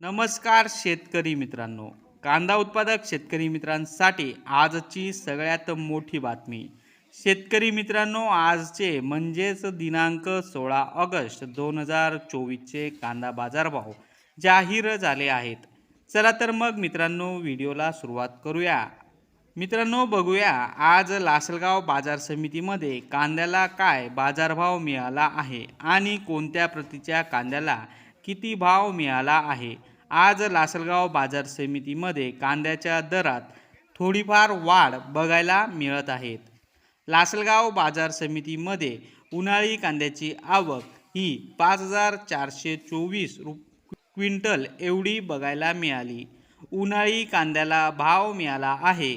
नमस्कार शेतकरी मित्रांनो. कांदा उत्पादक शेतकरी मित्रांसाठी आजची सगळ्यात मोठी बातमी. शेतकरी मित्रांनो आजचे म्हणजेच दिनांक सोळा ऑगस्ट दोन हजार चोवीसचे कांदा बाजारभाव जाहीर झाले आहेत. चला तर मग मित्रांनो व्हिडिओला सुरुवात करूया. मित्रांनो बघूया आज लासलगाव बाजार समितीमध्ये कांद्याला काय बाजारभाव मिळाला आहे आणि कोणत्या प्रतीच्या कांद्याला किती भाव मिळाला आहे? आज लासलगाव बाजार समितीमध्ये कांद्याच्या दरात थोडीफार वाढ बघायला मिळत आहेत. लासलगाव बाजार समितीमध्ये उन्हाळी कांद्याची आवक ही पाच हजार चारशे चोवीस रु क्विंटल एवढी बघायला मिळाली. उन्हाळी कांद्याला भाव मिळाला आहे.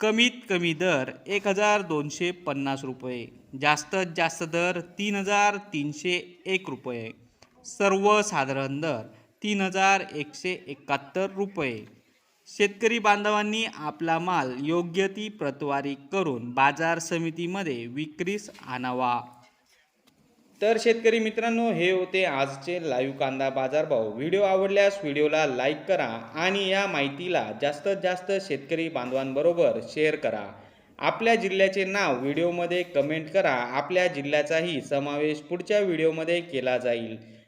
कमीत कमी दर एक हजार दोनशे पन्नास रुपये जास्तीत जास्त दर तीन हजार तीनशे एक रुपये. सर्वसाधारण दर तीन हजार एकशे एकाहत्तर रुपये. शेतकरी बांधवांनी आपला माल योग्य ती प्रतवारी करून बाजार समितीमध्ये विक्रीस आणावा. तर शेतकरी मित्रांनो हे होते आजचे लाईव्ह कांदा बाजारभाव. व्हिडिओ आवडल्यास व्हिडिओला लाईक करा आणि या माहितीला जास्तीत जास्त शेतकरी बांधवांबरोबर शेअर करा. आपल्या जिल्ह्याचे नाव व्हिडिओमध्ये कमेंट करा. आपल्या जिल्ह्याचाही समावेश पुढच्या व्हिडिओमध्ये केला जाईल.